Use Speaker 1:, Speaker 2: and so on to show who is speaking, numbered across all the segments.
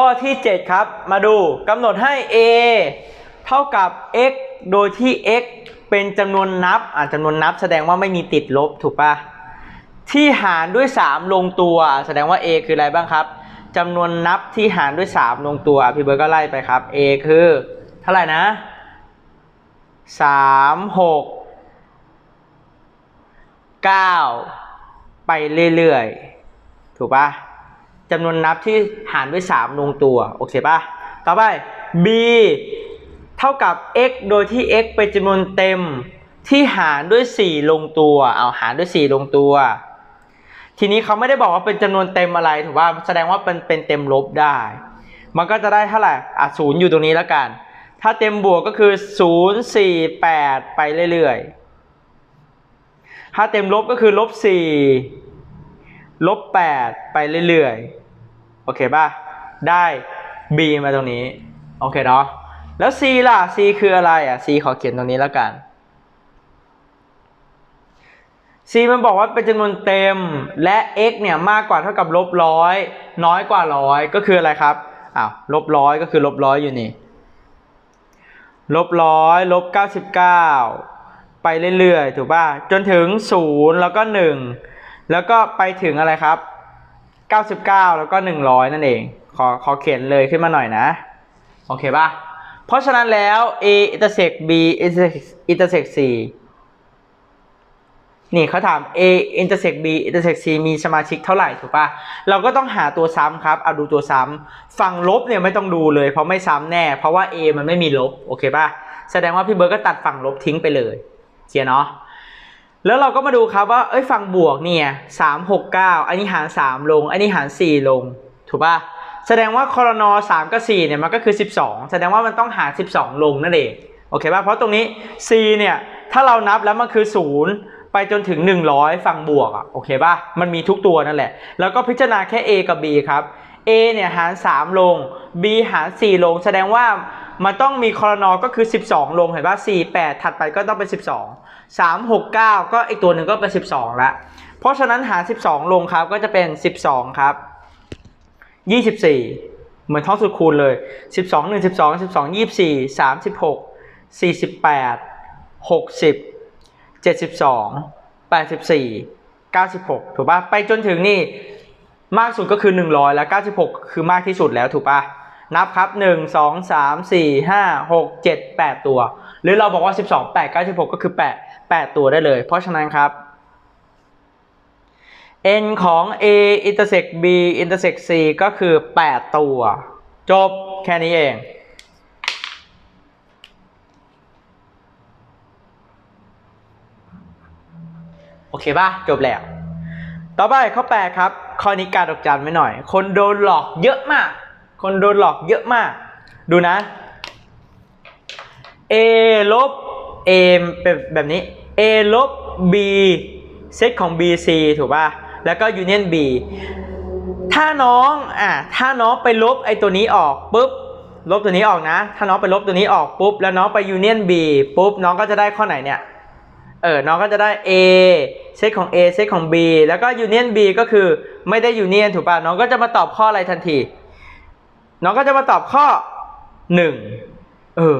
Speaker 1: ข้อที่ 7 ครับ มาดูกำหนดให้ a เท่ากับ x โดยที่ x เป็นจำนวนนับ อ่าจำนวนนับแสดงว่าไม่มีติดลบถูกปะที่หารด้วย 3 ลงตัว แสดงว่า a คืออะไรบ้างครับจำนวนนับที่หารด้วย 3 ลงตัวพี่เบิร์ดก็ไล่ไปครับ a คือเท่าไหร่นะ 3 6 9 ไปเรื่อยๆ ถูกปะ จำนวนนับที่หารด้วย 3 ลงตัว โอเคปะต่อไป b เท่ากับ x โดยที่ x เป็นจำนวนเต็มที่หารด้วย 4 ลงตัว เอาหารด้วย 4 ลงตัว ทีนี้เขาไม่ได้บอกว่าเป็นจำนวนเต็มอะไรถูกป่ะแสดงว่าเป็นเป็นเต็มลบได้ มันก็จะได้เท่าไหร่ อะศูนย์อยู่ตรงนี้แล้วกัน ถ้าเต็มบวกก็คือ 0 4 8 ไปเรื่อยๆ ถ้าเต็มลบก็คือลบ4 ลบ8ไปเรื่อยๆ โอเคป่ะ ได้ b มาตรงนี้ โอเคเนาะ แล้ว c ล่ะ c คืออะไรอะ c ขอเขียนตรงนี้แล้วกัน c มันบอกว่าเป็นจำนวนเต็มและ x เนี่ยมากกว่าเท่ากับลบร้อยน้อยกว่าร้อยก็คืออะไรครับ อ้าว ลบร้อยก็คือลบร้อยอยู่นี่ ลบร้อยลบเก้าสิบเก้าไปเรื่อยๆ ถูกป่ะ จนถึงศูนย์แล้วก็หนึ่ง แล้วก็ไปถึงอะไรครับเก้าสิบเก้าแล้วก็หนึ่งร้อยนั่นเอง ขอขอเขียนเลยขึ้นมาหน่อยนะ โอเคป่ะ เพราะฉะนั้นแล้ว a intersect b intersect C นี่เขาถาม a intersect b intersect c มีสมาชิกเท่าไหร่ถูกปะเราก็ต้องหาตัวซ้ำครับ เอาดูตัวซ้ำฝั่งลบเนี่ยไม่ต้องดูเลย เพราะไม่ซ้ำแน่ เพราะว่า a มันไม่มีลบ โอเคปะแสดงว่าพี่เบิร์ดก็ตัดฝั่งลบทิ้งไปเลยเขียนเนาะ แล้วเราก็มาดูครับว่า เอ้ยฝั่งบวกเนี่ยสามหกเก้าอันนี้หารสามลง อันนี้หารสี่ลง ถูกปะแสดงว่าคอรนอสามกับสี่เนี่ยมันก็คือสิบสองแสดงว่ามันต้องหารสิบสองลงนั่นเอง โอเคป่ะ เพราะตรงนี้ c เนี่ย ถ้าเรานับแล้วมันคือศูนย์ไปจนถึง 100 ฝั่งบวกอะโอเคป่ะ มันมีทุกตัวนั่นแหละ แล้วก็พิจารณาแค่ a กับ b ครับ a เนี่ยหาร 3 ลง b หาร 4 ลง แสดงว่ามันต้องมีคอรนอก็คือ 12 ลง เห็นป่ะ4 8 ถัดไปก็ต้องเป็น 12 3 6 9 ก็อีกตัวหนึ่งก็เป็น 12ละเพราะฉะนั้นหาร 12 ลงครับก็จะเป็น 12 ครับ 24 เหมือนท่องสุดคูณเลย 12 1 12 12 24 36 48 60 72 84 96 ถูกปะไปจนถึงนี่มากสุดก็คือ 100 แล้ว 96 คือมากที่สุดแล้วถูกปะนับครับ 1 2 3 4 5 6 7 8 ตัว หรือเราบอกว่า 12 8 96 ก็คือ 8 8 ตัวได้เลย เพราะฉะนั้นครับ n ของ a intersect b intersect c ก็คือ 8 ตัว จบแค่นี้เอง โอเคป่ะ จบแล้ว ต่อไปข้อแปดครับ ข้อนี้การดอกจันไว้หน่อย คนโดนหลอกเยอะมาก คนโดนหลอกเยอะมาก ดูนะ a ลบ a เป็นแบบนี้ a ลบ b เซตของ b c ถูกป่ะ แล้วก็ union b ถ้าน้องอะถ้าน้องไปลบไอตัวนี้ออกปุ๊บ ลบตัวนี้ออกนะ ถ้าน้องไปลบตัวนี้ออกปุ๊บ แล้วน้องไป union b ปุ๊บ น้องก็จะได้ข้อไหนเนี่ย เออ น้องก็จะได้ A เซตของ A เซตของ B แล้วก็ union B ก็คือไม่ได้ union ถูกป่ะ น้องก็จะมาตอบข้ออะไรทันที น้องก็จะมาตอบข้อ 1 เออ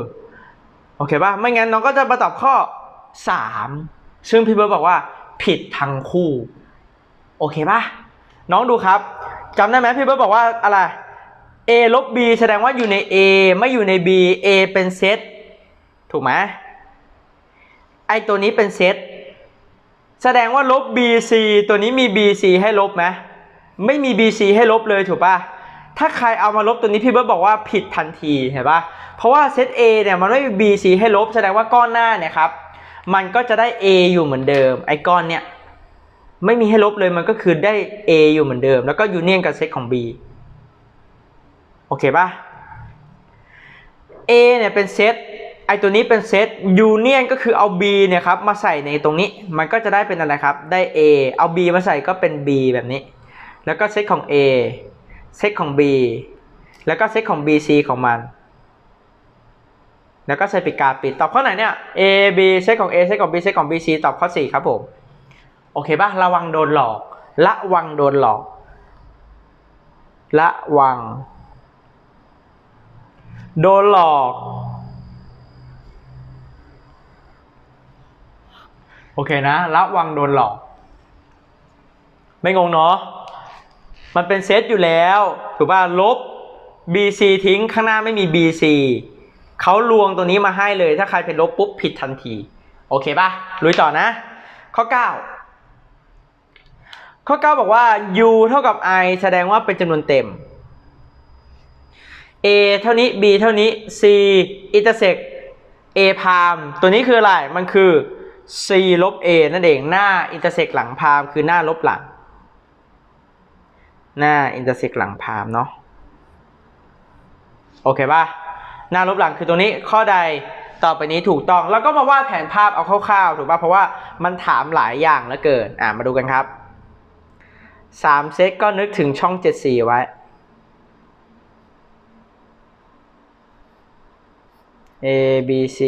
Speaker 1: โอเคป่ะ ไม่งั้นน้องก็จะมาตอบข้อ 3 ซึ่งพี่เบิร์ดบอกว่าผิดทั้งคู่ โอเคป่ะ น้องดูครับจำได้ไหมพี่เบิร์ดบอกว่าอะไร A ลบ B แสดงว่าอยู่ใน A ไม่อยู่ใน B A เป็นเซตถูกไหมไอตัวนี้เป็นเซตแสดงว่าลบ BC ตัวนี้มี BC ให้ลบไหมไม่มี BC ให้ลบเลยถูกปะ ถ้าใครเอามาลบตัวนี้พี่เบิร์ดบอกว่าผิดทันทีเห็นปะเพราะว่าเซต A เนี่ยมันไม่มี BC ให้ลบแสดงว่าก้อนหน้าเนี่ยครับมันก็จะได้ A อยู่เหมือนเดิม ไอ้ก้อนเนี่ยไม่มีให้ลบเลยมันก็คือได้ A อยู่เหมือนเดิม แล้วก็ยูเนียนกับเซตของ B โอเคปะ A เนี่ยเป็นเซตไอตัวนี้เป็นเซตยูเนียนก็คือเอา B เนี่ยครับมาใส่ในตรงนี้ มันก็จะได้เป็นอะไรครับ ได้ A เอา B มาใส่ก็เป็น B แบบนี้ แล้วก็เซตของ A เซตของ B แล้วก็เซตของ BC ของมัน แล้วก็ใส่ปิกาปิดตอบข้อไหนเนี่ย A B เซตของ A เซตของ B เซตของ BC ตอบข้อ 4 ครับผม โอเคป่ะระวังโดนหลอก ระวังโดนหลอก ระวัง โดนหลอกโอเคนะระวังโดนหลอก ไม่งงเนาะ มันเป็นเซตอยู่แล้ว ถูกป่ะลบ BC ทิ้งข้างหน้าไม่มี BC เขาลวงตัวนี้มาให้เลย ถ้าใครเป็นลบปุ๊บผิดทันที โอเคป่ะลุยต่อนะ ข้อ 9 ข้อ 9 บอกว่า u เท่ากับ i แสดงว่าเป็นจำนวนเต็ม a เท่านี้ b เท่านี้ c intersect a พามตัวนี้คืออะไร มันคือ c ลบ a นั่นเอง หน้า intersect หลังพามคือหน้าลบหลัง หน้า intersect หลังพามเนาะโอเคป่ะหน้าลบหลังคือตัวนี้ข้อใดต่อไปนี้ถูกต้องแล้วก็มาวาดแผนภาพเอาคร่าวๆถูกป่ะเพราะว่ามันถามหลายอย่างเหลือเกินอะมาดูกันครับ3เซตก็นึกถึงช่อง74ไว้ A B C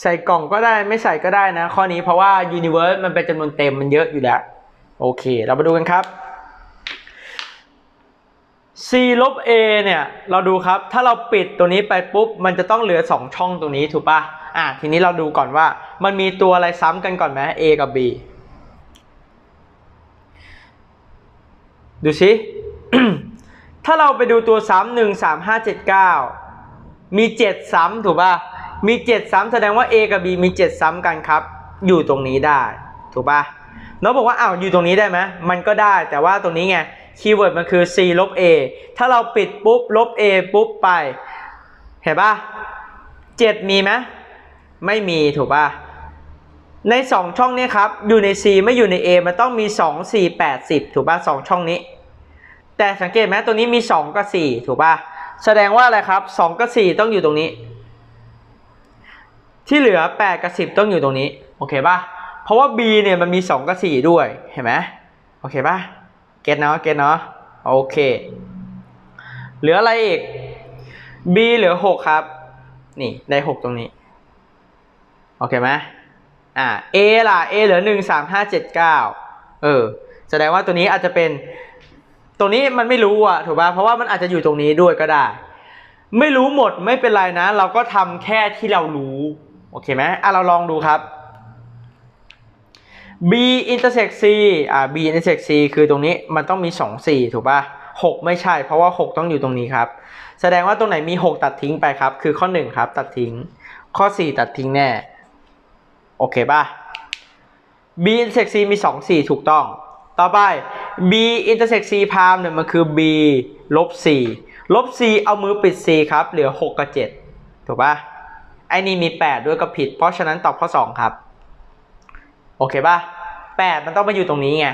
Speaker 1: ใส่กล่องก็ได้ไม่ใส่ก็ได้นะ ข้อนี้เพราะว่า Universe มันเป็นจำนวนเต็มมันเยอะอยู่แล้ว โอเค เรามาดูกันครับ C ลบ A เนี่ย เราดูครับ ถ้าเราปิดตัวนี้ไปปุ๊บ มันจะต้องเหลือ 2 ช่องตรงนี้ถูกปะอะ ทีนี้เราดูก่อนว่า มันมีตัวอะไรซ้ำกันก่อนไหม A กับ B ดูสิ ถ้าเราไปดูตัวซ้ำหนึ่งสามห้าเจ็ดเก้ามีเจ็ดซ้ำถูกป่ะ มีเจ็ดซ้ำแสดงว่า A กับ B มีเจ็ดซ้ำกันครับ อยู่ตรงนี้ได้ ถูกป่ะน้องบอกว่าอ้าวอยู่ตรงนี้ได้ไหมมันก็ได้แต่ว่าตรงนี้ไงคีย์เวิร์ดมันคือ C ลบ A ถ้าเราปิดปุ๊บลบ A ปุ๊บไป เห็นป่ะเจ็ดมีไหมไม่มีถูกป่ะใน 2 ช่องนี้ครับ อยู่ใน C ไม่อยู่ใน A มันต้องมี 2 4 8 10 ถูกป่ะสองช่องนี้ แต่สังเกตไหมตัวนี้มี 2 กับ 4 ถูกป่ะแสดงว่าอะไรครับ 2 กับ 4 ต้องอยู่ตรงนี้ ที่เหลือ 8 กับ 10 ต้องอยู่ตรงนี้ โอเคป่ะ เพราะว่า B เนี่ยมันมี 2 กับ 4 ด้วย เห็นไหมโอเคป่ะ เก็ตเนาะ เก็ตเนาะ โอเค เหลืออะไรอีก B เหลือ 6 ครับ นี่ ได้ 6 ตรงนี้ โอเคไหมอ่า A ล่ะ A เหลือ 1 3 5 7 9 เออ แสดงว่าตัวนี้อาจจะเป็น ตรงนี้มันไม่รู้อะ ถูกป่ะ เพราะว่ามันอาจจะอยู่ตรงนี้ด้วยก็ได้ ไม่รู้หมดไม่เป็นไรนะ เราก็ทำแค่ที่เรารู้ โอเคไหมอะเราลองดูครับ B intersect C อ่า B intersect C คือตรงนี้มันต้องมี 2 4 ถูกป่ะ6 ไม่ใช่ เพราะว่า 6 ต้องอยู่ตรงนี้ครับ แสดงว่าตรงไหนมี 6 ตัดทิ้งไปครับ คือข้อ 1 ครับ ตัดทิ้ง ข้อ 4 ตัดทิ้งแน่ โอเคป่ะ B intersect C มี 2 4 ถูกต้อง ต่อไป B intersect C พามเนี่ยมันคือ B ลบ C ลบ C เอามือปิด C ครับ เหลือ 6 กับ 7 ถูกป่ะ ไอ้นี่มี 8 ด้วยก็ผิด เพราะฉะนั้นตอบข้อ 2 ครับ โอเคป่ะ 8 มันต้องมาอยู่ตรงนี้ไง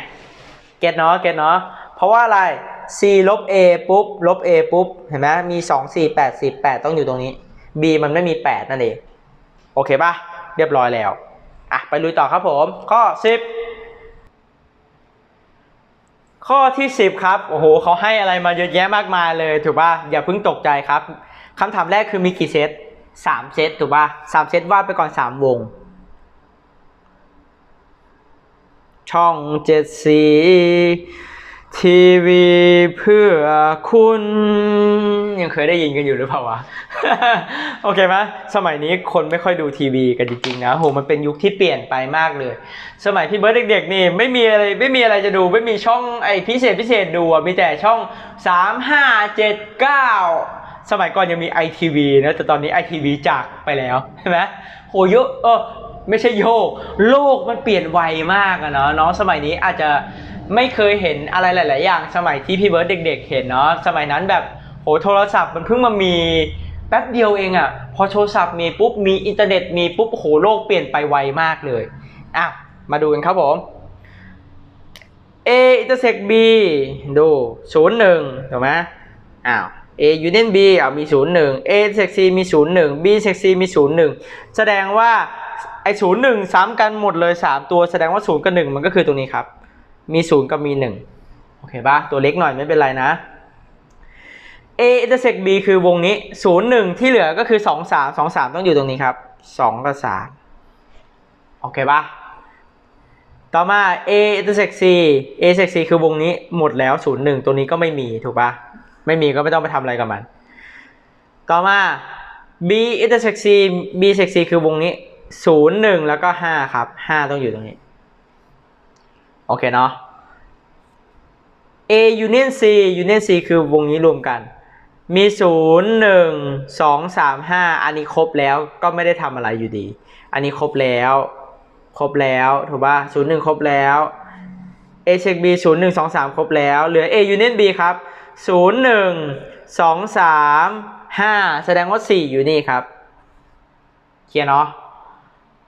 Speaker 1: เก็ตเนาะ เก็ตเนาะ เพราะว่าอะไร C ลบ A ปุ๊บ ลบ A ปุ๊บ เห็นไหมมี 2 4 8 10 8 ต้องอยู่ตรงนี้ B มันไม่มี 8 นั่นเอง โอเคป่ะ เรียบร้อยแล้ว อะ ไปลุยต่อครับผม ข้อ 10 ข้อที่ 10 ครับ โอ้โหเขาให้อะไรมาเยอะแยะมากมายเลย ถูกป่ะ อย่าเพิ่งตกใจครับคำถามแรกคือมีกี่เซต 3เซตถูกป่ะ3เซตวาดไปก่อน3วง ช่องเจ็ดสี ทีวีเพื่อคุณ ยังเคยได้ยินกันอยู่หรือเปล่าวะ โอเคไหมสมัยนี้คนไม่ค่อยดูทีวีกันจริงๆนะโหมันเป็นยุคที่เปลี่ยนไปมากเลย สมัยพี่เบิร์ดเด็กๆนี่ไม่มีอะไรไม่มีอะไรจะดูไม่มีช่องไอพิเศษพิเศษดูมีแต่ช่อง3 5 7 9 สมัยก่อนยังมี ITV นะแต่ตอนนี้ ITV จากไปแล้วใช่ไหมโหเยอะเออไม่ใช่โยก โลกมันเปลี่ยนไวมากอะเนาะน้องสมัยนี้อาจจะไม่เคยเห็นอะไรหลาย ๆ อย่าง สมัยที่พี่เบิร์ดเด็ก ๆ เห็นเนาะสมัยนั้นแบบโหโทรศัพท์มันเพิ่งมามีแป๊บเดียวเองอะพอโทรศัพท์มีปุ๊บมีอินเทอร์เน็ตมีปุ๊บโหโลกเปลี่ยนไปไวมากเลยอะมาดูกันครับผม A intersect B ดูศูนย์หนึ่งถูกไหมอ้าว A union B อะมีศูนย์หนึ่ง A intersect C มีศูนย์หนึ่ง B intersect C มีศูนย์หนึ่งแสดงว่าไอ้ศูนย์หนึ่งซ้ำกันหมดเลยสามตัวแสดงว่าศูนย์กับหนึ่งมันก็คือตรงนี้ครับ มีศูนย์กับมีหนึ่งโอเคปะตัวเล็กหน่อยไม่เป็นไรนะ A intersect B คือวงนี้ศูนย์หนึ่งที่เหลือก็คือสองสามสองสามต้องอยู่ตรงนี้ครับสองกับสามโอเคปะต่อมา A intersect C A intersect C คือวงนี้หมดแล้วศูนย์หนึ่งตัวนี้ก็ไม่มีถูกปะ ไม่มีก็ไม่ต้องไปทำอะไรกับมัน ต่อมา B intersect C B intersect C คือวงนี้ศูนย์หนึ่งแล้วก็ห้าครับห้าต้องอยู่ตรงนี้ โอเคเนาะ A union C union C คือวงนี้รวมกัน มีศูนย์หนึ่งสองสามห้าอันนี้ครบแล้วก็ไม่ได้ทำอะไรอยู่ดี อันนี้ครบแล้ว ครบแล้วถูกป่ะศูนย์หนึ่งครบแล้ว A เช็ค B ศูนย์หนึ่งสองสามครบแล้ว เหลือ A union B ครับ ศูนย์หนึ่งสองสามห้าแสดงว่าสี่อยู่นี่ครับเคลียร์เนาะ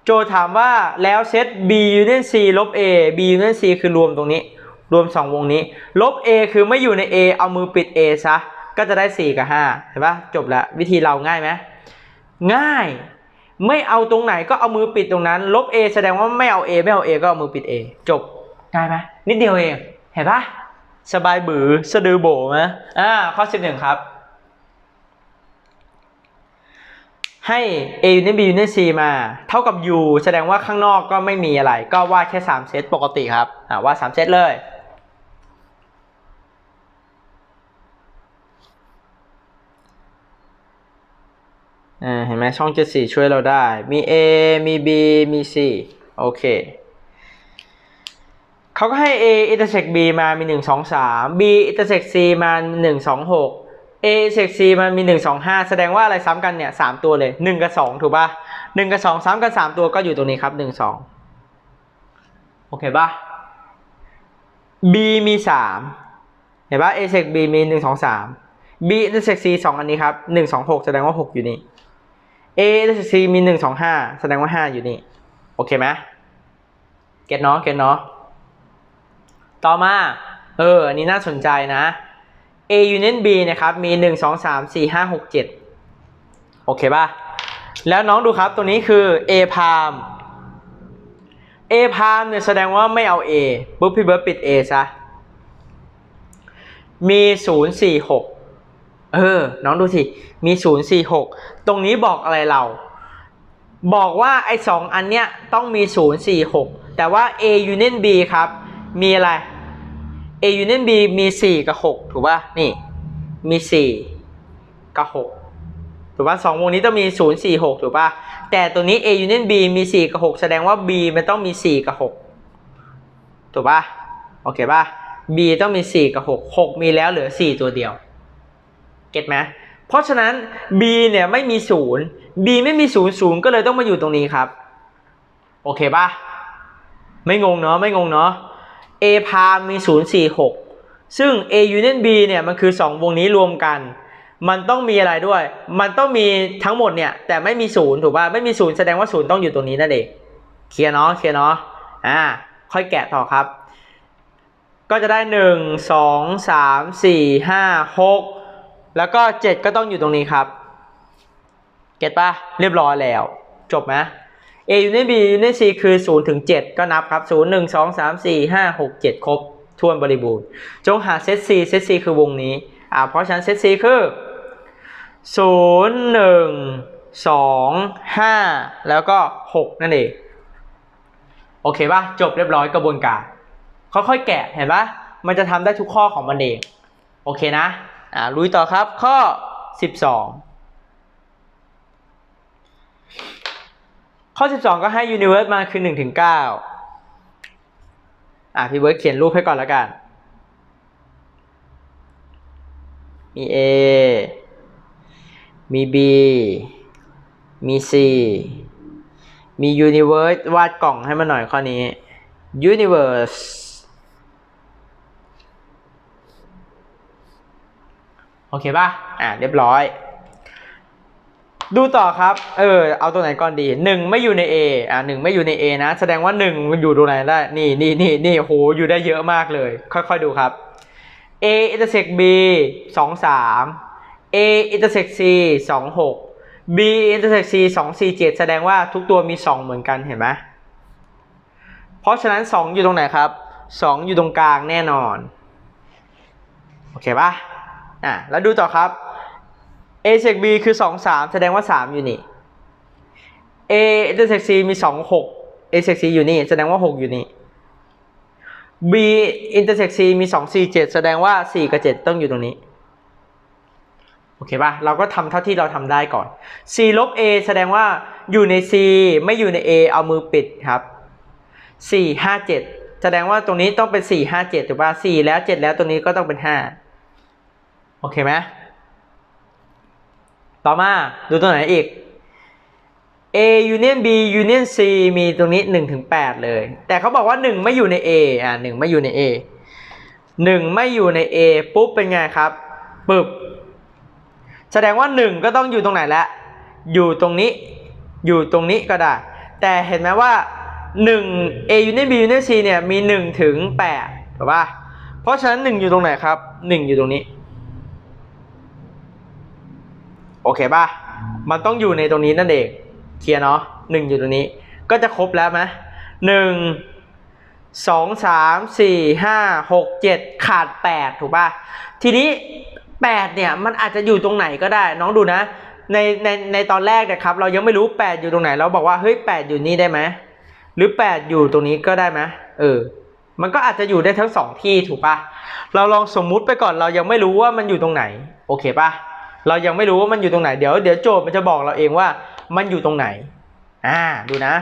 Speaker 1: โจถามว่าแล้วเซต B union C ลบ A B union C คือรวมตรงนี้ รวม 2 วงนี้ ลบ A คือไม่อยู่ใน A เอามือปิด A ซะ ก็จะได้ 4 กับ 5 เห็นปะจบแล้ว วิธีเราง่ายไหมง่าย ไม่เอาตรงไหนก็เอามือปิดตรงนั้น ลบ A แสดงว่าไม่เอา A ไม่เอา A ก็เอามือปิด A จบง่ายไหมนิดเดียวเอง เห็นปะ สบายบือสะดือโบไหมอ่าข้อ11ครับ ให้ A unit B unit C มา เท่ากับ U แสดงว่าข้างนอกก็ไม่มีอะไร ก็วาดแค่3เซตปกติครับอ่าวาด3เซตเลยเห็นไหมช่อง 74 ช่วยเราได้ มี A มี B มี C โอเค เขาก็ให้ A intersect B มามี 1 2 3 B intersect C มา 1 2 6 A intersect C มันมี 1 2 5 แสดงว่าอะไรซ้ำกันเนี่ย 3 ตัวเลย 1 กับ 2 ถูกป่ะ 1 กับ 2 ซ้ำกัน 3 ตัวก็อยู่ตรงนี้ครับ 1 2 โอเคป่ะ B มี 3 เห็นป่ะ A intersect B มี 1 2 3 B intersect C 2 อันนี้ครับ 1 2 6 แสดงว่า 6 อยู่นี่ A intersect C มี 1 2 5 แสดงว่า 5 อยู่นี่ โอเคไหมเก็ตเนาะเก็ตเนาะ ต่อมา เออ อันนี้น่าสนใจนะ A union B นะครับ มี 1 2 3 4 5 6 7 โอเคป่ะ แล้วน้องดูครับตัวนี้คือ A palm A palm เนี่ยแสดงว่าไม่เอา A ปุ๊บพี่เบิร์ดปิด A ซะ มี 0 4 6 เออ น้องดูสิ มี 0 4 6 ตรงนี้บอกอะไรเรา บอกว่าไอ้สองอันเนี้ยต้องมี 0 4 6 แต่ว่า A union B ครับ มีอะไร A union B มี 4 กับ 6 ถูกป่ะ นี่ มี 4 กับ 6 ถูกป่ะสองวงนี้ต้องมี 0 4 6 ถูกป่ะ แต่ตัวนี้ A union B มี 4 กับ 6 แสดงว่า B มันต้องมี 4 กับ 6 ถูกป่ะ โอเคป่ะ B ต้องมี 4 กับ 6 6 มีแล้วเหลือ 4 ตัวเดียว เก็ตไหมเพราะฉะนั้น B เนี่ยไม่มี 0 B ไม่มี 0 0 ก็เลยต้องมาอยู่ตรงนี้ครับ โอเคป่ะ ไม่งงเนาะ ไม่งงเนาะ A พามี 046 ซึ่ง A union B เนี่ยมันคือ 2 วงนี้รวมกัน มันต้องมีอะไรด้วย มันต้องมีทั้งหมดเนี่ย แต่ไม่มี 0 ถูกป่ะ ไม่มี 0 แสดงว่า 0 ต้องอยู่ตรงนี้นั่นเอง เคลียร์เนาะ เคลียร์เนาะ อ่า ค่อยแกะต่อครับ ก็จะได้ 1 2 3 4 5 6 แล้วก็ 7 ก็ต้องอยู่ตรงนี้ครับ เก็ตป่ะ เรียบร้อยแล้ว จบไหม A unit B unit C คือ0ถึง7ก็นับครับ 0 1 2 3 4 5 6 7 ครบทวนบริบูรณ์ จงหาเซต C เซต C คือวงนี้อ่าเพราะฉะนั้นเซต C คือ 0 1 2 5 แล้วก็ 6 นั่นเอง โอเคป่ะจบเรียบร้อยกระบวนการ ค่อยๆแกะเห็นป่ะมันจะทำได้ทุกข้อของมันเอง โอเคนะอ่าลุยต่อครับข้อ 12 ข้อ 12 ก็ให้ universe มาคือ1ถึง9อะพี่เบิร์ดเขียนรูปให้ก่อนแล้วกัน มี A มี B มี C มี universe วาดกล่องให้มาหน่อยข้อนี้ universe โอเคป่ะ อะ เรียบร้อย ดูต่อครับ เออ เอาตัวไหนก่อนดีหนึ่งไม่อยู่ใน A อ่าหนึ่งไม่อยู่ใน A นะ แสดงว่าหนึ่งมันอยู่ตรงไหนได้ นี่นี่นี่นี่โห อยู่ได้เยอะมากเลย ค่อยๆดูครับ A intersect B สองสาม A intersect C สองหก B intersect C สองสี่เจ็ดแสดงว่าทุกตัวมีสองเหมือนกันเห็นไหมเพราะฉะนั้นสองอยู่ตรงไหนครับสองอยู่ตรงกลางแน่นอน โอเคปะอะแล้วดูต่อครับ A sec B คือ 2 3 แสดงว่า 3 อยู่นี่ A intersect C มี 2 6 A sec C อยู่นี่ แสดงว่า 6 อยู่นี่ B intersect C มี2 4 7 แสดงว่า 4 กับ 7 ต้องอยู่ตรงนี้ โอเคป่ะ เราก็ทำเท่าที่เราทำได้ก่อน C ลบ A แสดงว่าอยู่ใน C ไม่อยู่ใน A เอามือปิดครับ 4 5 7 แสดงว่าตรงนี้ต้องเป็น 4 5 7ถูกป่ะ4แล้ว 7 แล้วตรงนี้ก็ต้องเป็น 5 โอเคไหม ต่อมาดูตัวไหนอีก A union B union C มีตรงนี้1ถึง8เลย แต่เขาบอกว่า 1 ไม่อยู่ใน A อ่า1ไม่อยู่ใน A 1 ไม่อยู่ใน A ปุ๊บเป็นไงครับปึบแสดงว่า 1 ก็ต้องอยู่ตรงไหนแล้วอยู่ตรงนี้อยู่ตรงนี้ก็ได้ แต่เห็นไหมว่า 1 A union B union C เนี่ยมี 1 ถึง8ถูกป่ะเพราะฉะนั้น 1 อยู่ตรงไหนครับ 1 อยู่ตรงนี้ โอเคป่ะ มันต้องอยู่ในตรงนี้นั่นเองเคลียร์เนาะหนึ่งอยู่ตรงนี้ ก็จะครบแล้วไหมหนึ่งสองสามสี่ห้าหกเจ็ดขาดแปดถูกป่ะ ทีนี้แปดเนี่ยมันอาจจะอยู่ตรงไหนก็ได้ น้องดูนะ ในในในตอนแรกนะครับ เรายังไม่รู้แปดอยู่ตรงไหน เราบอกว่าเฮ้ยแปดอยู่นี่ได้ไหมหรือแปดอยู่ตรงนี้ก็ได้ไหมเออมันก็อาจจะอยู่ได้ทั้งสองที่ถูกป่ะเราลองสมมุติไปก่อนเรายังไม่รู้ว่ามันอยู่ตรงไหน โอเคป่ะ เรายังไม่รู้ว่ามันอยู่ตรงไหนเดี๋ยวเดี๋ยวโจทย์มันจะบอกเราเองว่ามันอยู่ตรงไหน อ่าดูนะ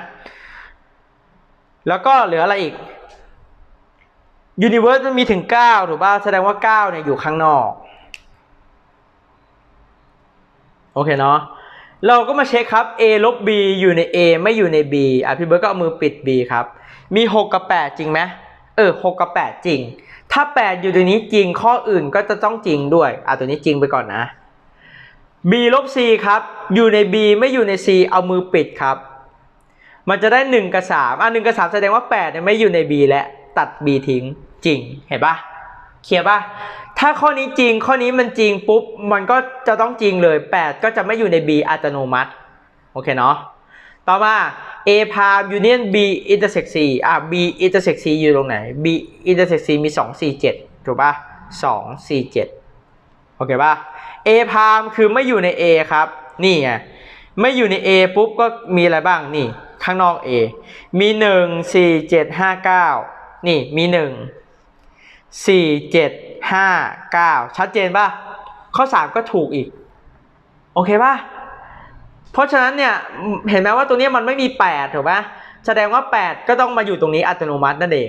Speaker 1: แล้วก็เหลืออะไรอีก Universe มันมีถึง 9 ถูกป่ะแสดงว่า 9เนี่ยอยู่ข้างนอก โอเคเนาะเราก็มาเช็คครับ A ลบ B อยู่ใน A ไม่อยู่ใน B อะพี่เบิร์ดก็เอามือปิด B ครับ มี 6 กับ 8 จริงไหมเออ6กับ 8 จริง ถ้า 8 อยู่ตรงนี้จริงข้ออื่นก็จะต้องจริงด้วย อะตัวนี้จริงไปก่อนนะ b ลบ c ครับ อยู่ใน b ไม่อยู่ใน c เอามือปิดครับ มันจะได้ 1 กับ 3 อะ1กับ 3 แสดงว่า8เนี่ยไม่อยู่ใน b และตัด b ทิ้งจริง เห็นปะเคลียร์ปะถ้าข้อนี้จริงข้อนี้มันจริงปุ๊บ มันก็จะต้องจริงเลย 8 ก็จะไม่อยู่ใน b อัตโนมัติ โอเคเนาะ ต่อมา a พาม union b intersect c อะ b intersect c อยู่ตรงไหน b intersect c มี 2 4 7 ถูกปะ2 4 7 โอเคปะ A พามคือไม่อยู่ใน A ครับ นี่ไง ไม่อยู่ใน A ปุ๊บก็มีอะไรบ้าง นี่ ข้างนอก A มี 1 4 7 5 9 นี่ มี 1 4 7 5 9 ชัดเจนป่ะข้อ 3 ก็ถูกอีก โอเคป่ะเพราะฉะนั้นเนี่ย เห็นไหมว่าตรงนี้มันไม่มี 8 ถูกป่ะแสดงว่า 8 ก็ต้องมาอยู่ตรงนี้อัตโนมัตินั่นเอง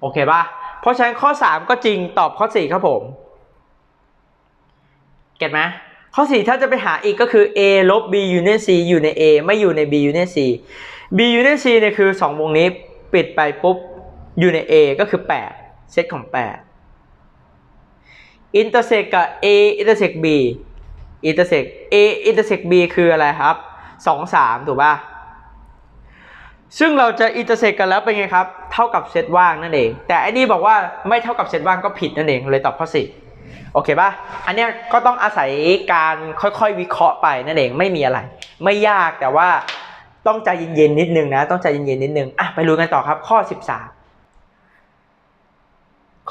Speaker 1: โอเคป่ะเพราะฉะนั้นข้อ 3 ก็จริงตอบข้อ 4 ครับผม เก็ตไหมข้อ 4 ถ้าจะไปหาอีกก็คือ a ลบ b union c อยู่ใน a ไม่อยู่ใน b union c b union c เนี่ยคือ 2 วงนี้ปิดไปปุ๊บ อยู่ใน a ก็คือ 8 เซตของ 8 intersect กับ a intersect b intersect a intersect b คืออะไรครับ 2 3 ถูกป่ะซึ่งเราจะ intersect กันแล้วเป็นไงครับ เท่ากับเซตว่างนั่นเอง แต่อันนี้บอกว่าไม่เท่ากับเซตว่างก็ผิดนั่นเองเลยตอบข้อ4 โอเคป่ะ อันเนี้ยก็ต้องอาศัยการค่อยๆวิเคราะห์ไปนั่นเองไม่มีอะไร ไม่ยากแต่ว่าต้องใจเย็นๆนิดนึงนะ ต้องใจเย็นๆนิดนึงอะไปรู้กันต่อครับ ข้อ 13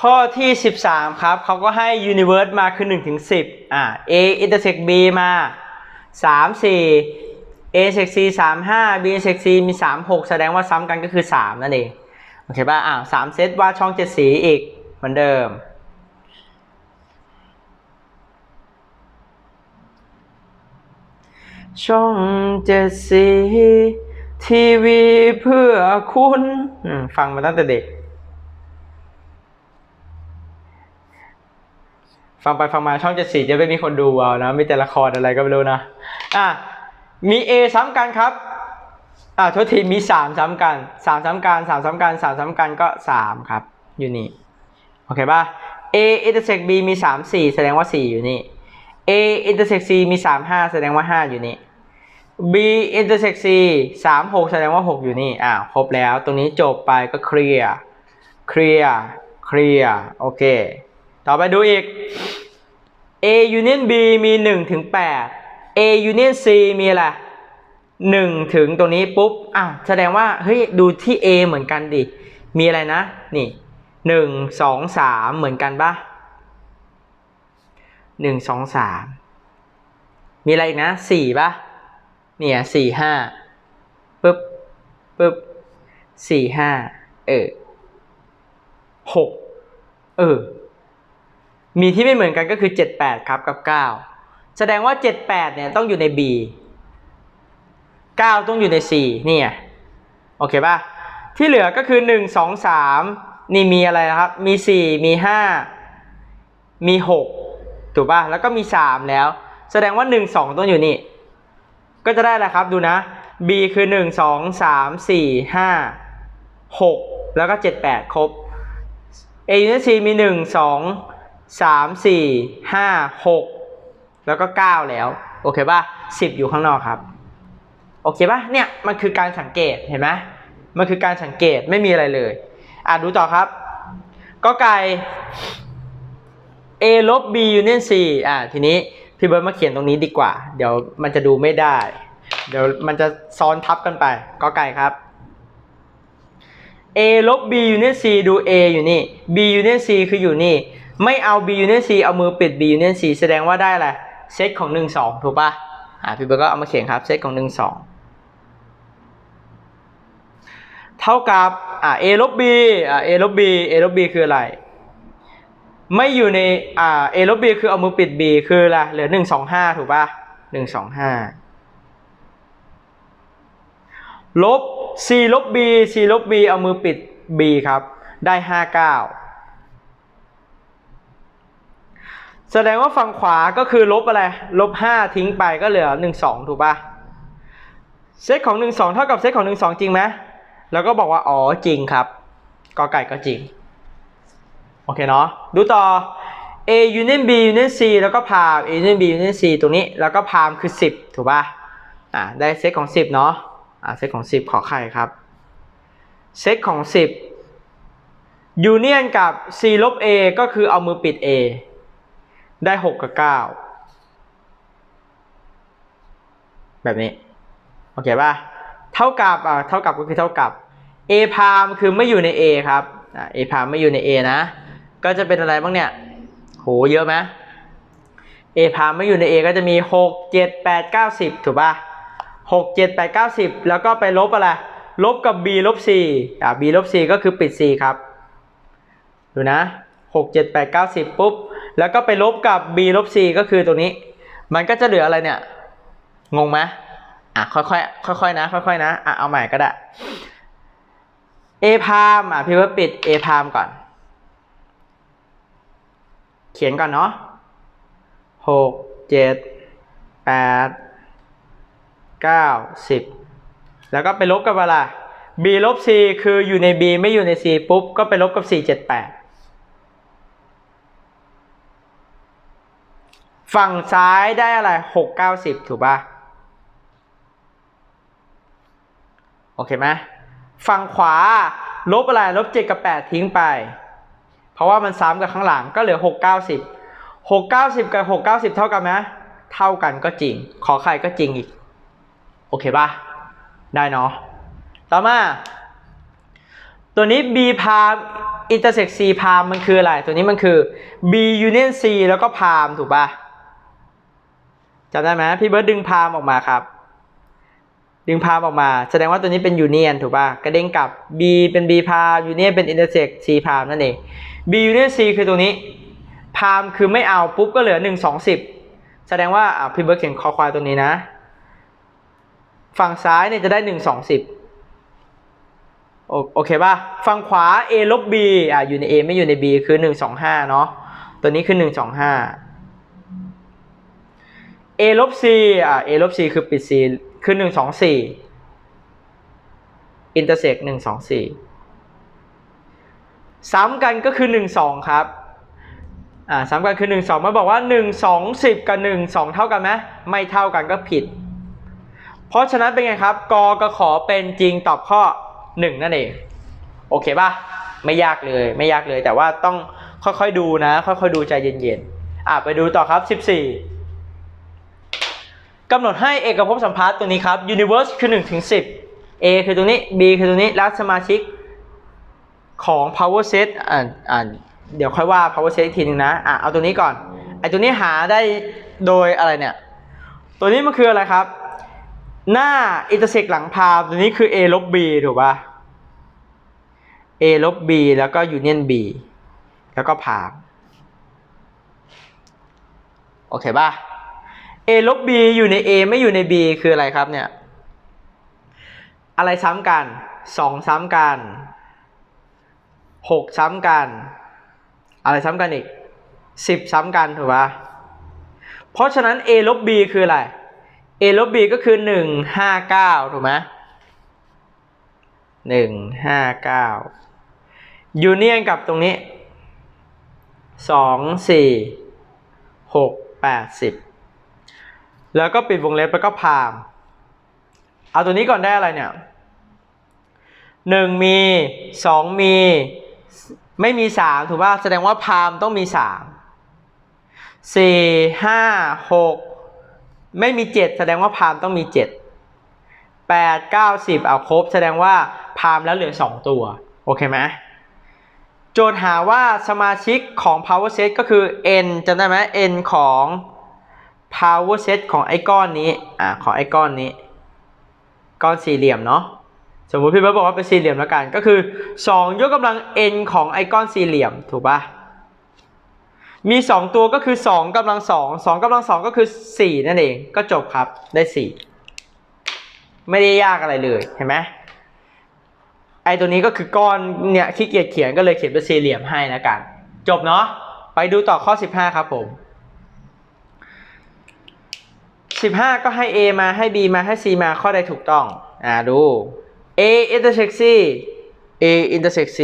Speaker 1: ข้อที่ 13 ครับเขาก็ให้ universe มาคือ1ถึง10อะ a intersect b มา 3 4 a intersect c 3 5 b intersect c มี 3 6 แสดงว่าซ้ำกันก็คือ 3 นั่นเอง โอเคป่ะอะ3เซตวาดช่อง 7 สีอีกเหมือนเดิม ช่องเจ็ดสีทีวีเพื่อคุณฟังมาตั้งแต่เด็ก ฟังไปฟังมาช่องเจ็ดสีจะไม่มีคนดูเอานะมีแต่ละครอะไรก็ไม่รู้นะอะมี A ซ้ำกันครับอะทษทีมีสามซ้ำกันสามซ้ำกันสามซ้ำกันสามซ้ำกันก็สามครับ อยู่นี่ โอเคป่ะ A intersect B มีสามสี่แสดงว่าสี่อยู่นี่ A intersect C มีสามห้าแสดงว่าห้าอยู่นี่ B intersect C สามหกแสดงว่าหกอยู่นี่อ่าครบแล้วตรงนี้จบไปก็เคลียร์เคลียร์เคลียร์โอเค ต่อไปดูอีก A union B มีหนึ่งถึงแปด A union C มีอะไรหนึ่งถึงตรงนี้ปุ๊บอะแสดงว่าเฮ้ยดูที่ A เหมือนกันดิมีอะไรนะ นี่หนึ่งสองสามเหมือนกันปะหนึ่งสองสามมีอะไรอีกนะสี่ปะ เนี่ยสี่ห้าปึ๊บปึ๊บสี่ห้าเออหกเออ มีที่ไม่เหมือนกันก็คือเจ็ดแปดครับกับเก้าแสดงว่าเจ็ดแปดเนี่ยต้องอยู่ใน B เก้าต้องอยู่ใน C นี่ไงโอเคป่ะ ที่เหลือก็คือหนึ่งสองสามนี่มีอะไรนะครับ มีสี่มีห้ามีหกถูกป่ะ แล้วก็มีสามแล้ว แสดงว่าหนึ่งสองต้องอยู่นี่ ก็จะได้แหละครับดูนะ B คือหนึ่งสองสามสี่ห้าหกแล้วก็เจ็ดแปดครบ A unit C มีหนึ่งสองสามสี่ห้าหกแล้วก็เก้าแล้ว โอเคป่ะสิบอยู่ข้างนอกครับ โอเคป่ะ เนี่ย มันคือการสังเกตเห็นไหมมันคือการสังเกตไม่มีอะไรเลย อะดูต่อครับ ก็ไก่ A ลบ B union C อะทีนี้ พี่เบิร์ดมาเขียนตรงนี้ดีกว่า เดี๋ยวมันจะดูไม่ได้ เดี๋ยวมันจะซ้อนทับกันไปก็ไก่ครับ A ลบ B union C ดู A อยู่นี่ B union C คืออยู่นี่ ไม่เอา B union C เอามือปิด B union C แสดงว่าได้อะไรเซตของ 1 2 ถูกป่ะอ่าพี่เบิร์ดก็เอามาเขียนครับเซตของ 1 2 เท่ากับอ่า A ลบ B อ่า A ลบ B A ลบ B คืออะไร ไม่อยู่ในอ่า A ลบ B คือเอามือปิด B คืออะไรเหลือ1 2 5ถูกป่ะ1 2 5ลบ c ลบ b c ลบ b เอามือปิด b ครับ ได้ห้าเก้าแสดงว่าฝั่งขวาก็คือลบอะไร ลบห้าทิ้งไปก็เหลือหนึ่งสองถูกปะเซตของหนึ่งสองเท่ากับเซตของหนึ่งสองจริงไหมแล้วก็บอกว่า อ๋อจริงครับกอไก่ก็จริง โอเคเนาะดูต่อ a union b union c แล้วก็พาม a union b union c ตรงนี้แล้วก็พามคือ 10 ถูกปะอ่าได้เซตของ 10 เนาะอ่าเซตของ 10 ขอไข่ครับ เซตของ 10ยูเนียนกับ c ลบ a ก็คือเอามือปิด a ได้ 6 กับ 9 แบบนี้ โอเคป่ะ เท่ากับอ่าเท่ากับก็คือเท่ากับ a พามคือไม่อยู่ใน a ครับอ่า a พามไม่อยู่ใน a นะ ก็จะเป็นอะไรบ้างเนี่ย โห เยอะไหม a พามไม่อยู่ใน a ก็จะมี 6 7 8 9 10 ถูกป่ะหกเจ็ดแปดเก้าสิบแล้วก็ไปลบอะไร ลบกับ b ลบ c อ่า b ลบ c ก็คือปิด c ครับ ดูนะหกเจ็ดแปดเก้าสิบปุ๊บ แล้วก็ไปลบกับ b ลบ c ก็คือตรงนี้ มันก็จะเหลืออะไรเนี่ย งงไหมอะ ค่อยๆ ค่อยๆ นะ ค่อยๆ นะ อะ เอาใหม่ก็ได้ a พามอะ พี่ว่าปิด a พามก่อน เขียนก่อนเนาะหกเจ็ดแปดเก้าสิบแล้วก็ไปลบกับอะไร b ลบ c คืออยู่ใน b ไม่อยู่ใน c ปุ๊บ ก็ไปลบกับ 4 7 8 ฝั่งซ้ายได้อะไร 6 9 10 ถูกป่ะ โอเคไหมฝั่งขวาลบอะไร ลบ 7 กับ 8 ทิ้งไป เพราะว่ามันซ้ำกับข้างหลังก็เหลือ 6 90 6 90 กับ 6 90 เท่ากันไหมเท่ากันก็จริง ขอไข่ก็จริงอีก โอเคป่ะได้เนาะต่อมา ตัวนี้ b พาม intersect c พามมันคืออะไร ตัวนี้มันคือ b union c แล้วก็พามถูกป่ะจำได้ไหมพี่เบิร์ดดึงพามออกมาครับ ดึงพามออกมา แสดงว่าตัวนี้เป็น union ถูกป่ะกระเด้งกลับ b เป็น b พาม union เป็น intersect c พามนั่นเอง b union c คือตัวนี้ พามคือไม่เอาปุ๊บก็เหลือ 1 2 10 แสดงว่าพี่เบิร์ดเขียนคอควายตัวนี้นะ ฝั่งซ้ายเนี่ยจะได้หนึ่งสอโอเคป่ะ ฝั่งขวา a ลบ b อะอยู่ใน a ไม่อยู่ใน b คือหนึ่งสองห้าเนาะตัวนี้คือหนึ่งสองห้า a ลบ c อะ a ลบ c คือปิด c คือหนึ่งสองสี่ intersect หนึ่งสองสี่ ซ้ำกันก็คือหนึ่งสองครับอ่าซ้ำกันคือหนึ่งสองมันบอกว่าหนึ่งสองสิบกับหนึ่งสองเท่ากันไหมไม่เท่ากันก็ผิด เพราะฉะนั้นเป็นไงครับกกับขอเป็นจริงตอบข้อ 1 นั่นเอง โอเคป่ะ ไม่ยากเลยไม่ยากเลย แต่ว่าต้องค่อยๆดูนะ ค่อยๆดูใจเย็นๆอะไปดูต่อครับ 14กำหนดให้เอกภพสัมพัทธ์ตัวนี้ครับ universe คือ1ถึง10 A คือตรงนี้ B คือตรงนี้และสมาชิก ของ power set อ่าอ่าเดี๋ยวค่อยว่า power set อีกทีนึงนะ อะ เอาตัวนี้ก่อน ไอตัวนี้หาได้โดยอะไรเนี่ย ตัวนี้มันคืออะไรครับ หน้าอินเตอร์เซกหลังพาตัวนี้คือ a ลบ b ถูกป่ะ a ลบ B แล้วก็ union B แล้วก็พาโอเคป่ะ A ลบ B อยู่ใน A ไม่อยู่ใน B คืออะไรครับเนี่ย อะไรซ้ำกัน 2 ซ้ำกัน 6ซ้ำกัน อะไรซ้ำกันอีก10ซ้ำกันถูกปะเพราะฉะนั้น A ลบ B คืออะไร A ลบ B ก็คือ1 5 9ถูกไหมหนึ่งห้าเก้ายูเนียนกับตรงนี้สองสี่หกแปดสิบแล้วก็ปิดวงเล็บแล้วก็พาม เอาตัวนี้ก่อนได้อะไรเนี่ยหนึ่งมีสองมี ไม่มีสามถูกป่ะแสดงว่าพามต้องมีสามสี่ห้าหกไม่มีเจ็ดแสดงว่าพามต้องมีเจ็ดแปดเก้าสิบเอาครบ แสดงว่าพามแล้วเหลือสองตัว โอเคไหมโจทย์หาว่าสมาชิกของ power set ก็คือ n จำได้ไหม n ของ power set ของไอ้ก้อนนี้ อ่า ของไอ้ก้อนนี้ ก้อนสี่เหลี่ยมเนาะ สมมติพี่เบิร์ตบอกว่าเป็นสี่เหลี่ยมแล้วกัน ก็คือ 2 ยกกำลัง n ของไอ้ก้อนสี่เหลี่ยมถูกปะมี 2 ตัวก็คือ 2กำลัง 2 2กำลัง 2 ก็คือ 4 นั่นเองก็จบครับได้ 4 ไม่ได้ยากอะไรเลยเห็นไหมไอตัวนี้ก็คือก้อนเนี่ยขี้เกียจเขียนก็เลยเขียนเป็นสี่เหลี่ยมให้แล้วกัน จบเนาะไปดูต่อข้อ 15 ครับผม 15 ก็ให้ A มาให้ B มาให้ C มาข้อใดถูกต้อง อ่าดู A intersect C A intersect C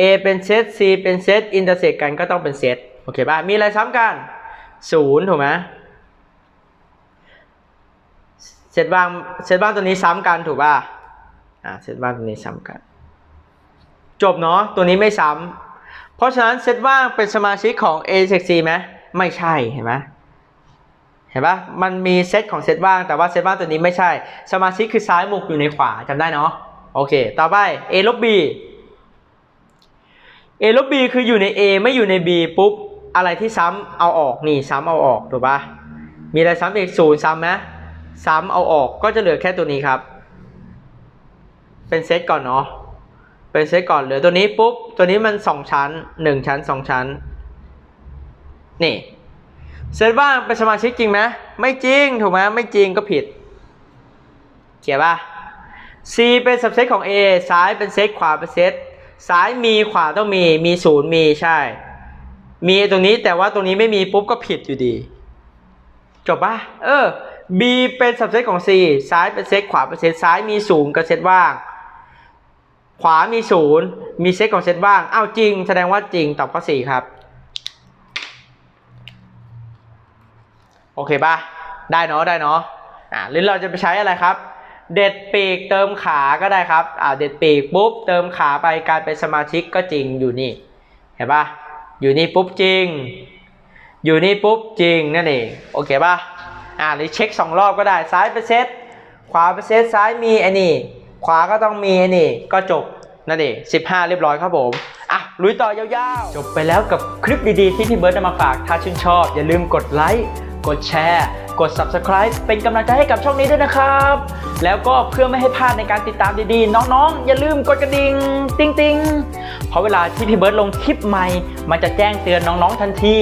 Speaker 1: A เป็นเซต C เป็นเซต intersect กันก็ต้องเป็นเซต โอเคป่ะ มีอะไรซ้ำกัน0ถูกไหมเซตบ้างเซตบ้างตัวนี้ซ้ำกันถูกป่ะ อ่า เซตบ้างตัวนี้ซ้ำกัน จบเนาะ ตัวนี้ไม่ซ้ำ เพราะฉะนั้นเซตว่างเป็นสมาชิกของ A intersect C ไหมไม่ใช่ เห็นไหม เห็นปะมันมีเซตของเซตว่าง แต่ว่าเซตว่างตัวนี้ไม่ใช่ สมาชิกคือซ้ายมุกอยู่ในขวาจำได้เนาะ โอเค ต่อไป A ลบ B A ลบ B คืออยู่ใน A ไม่อยู่ใน B ปุ๊บ อะไรที่ซ้ำเอาออก นี่ซ้ำเอาออก ถูกปะมีอะไรซ้ำอีกศูนย์ซ้ำไหมซ้ำเอาออก ก็จะเหลือแค่ตัวนี้ครับ เป็นเซตก่อนเนาะ เป็นเซตก่อน เหลือตัวนี้ปุ๊บ ตัวนี้มันสองชั้นหนึ่งชั้นสองชั้น นี่ เซตว่างเป็นสมาชิกจริงไหมไม่จริงถูกไหมไม่จริงก็ผิดเขียนป่ะ C เป็นสับเซตของ A ซ้ายเป็นเซตขวาเป็นเซตซ้ายมีขวาต้องมีมีศูนย์มีใช่ มีตรงนี้แต่ว่าตรงนี้ไม่มีปุ๊บก็ผิดอยู่ดี จบป่ะเออ B เป็นสับเซตของ C ซ้ายเป็นเซตขวาเป็นเซตซ้ายมีศูนย์กับเซตว่าง ขวามีศูนย์มีเซตของเซตว่างอ้าวจริง แสดงว่าจริงตอบข้อ4ครับ โอเคป่ะได้เนาะได้เนาะอ่าหรือเราจะไปใช้อะไรครับ เด็ดปีกเติมขาก็ได้ครับอ่าเด็ดปีกปุ๊บเติมขาไปกายเป็นสมาชิกก็จริงอยู่นี่ เห็นป่ะอยู่นี่ปุ๊บจริง อยู่นี่ปุ๊บจริงนั่นเองโอเคป่ะอ่าหรือเช็คสองรอบก็ได้ซ้ายเป็นเซตขวาเป็นเซตซ้ายมีไอ้นี่ ขวาก็ต้องมีไอ้นี่ก็จบนั่นเอง15 เรียบร้อยครับผม อะ ลุยต่อยาวๆ จบไปแล้วกับคลิปดีๆ ที่พี่เบิร์ดนำมาฝาก ถ้าชื่นชอบ อย่าลืมกดไลค์ กดแชร์ กด Subscribe เป็นกำลังใจให้กับช่องนี้ด้วยนะครับ แล้วก็เพื่อไม่ให้พลาดในการติดตามดีๆ น้องๆ อย่าลืมกดกระดิ่งติ๊งๆ เพราะเวลาที่พี่เบิร์ดลงคลิปใหม่ มันจะแจ้งเตือนน้องๆทันที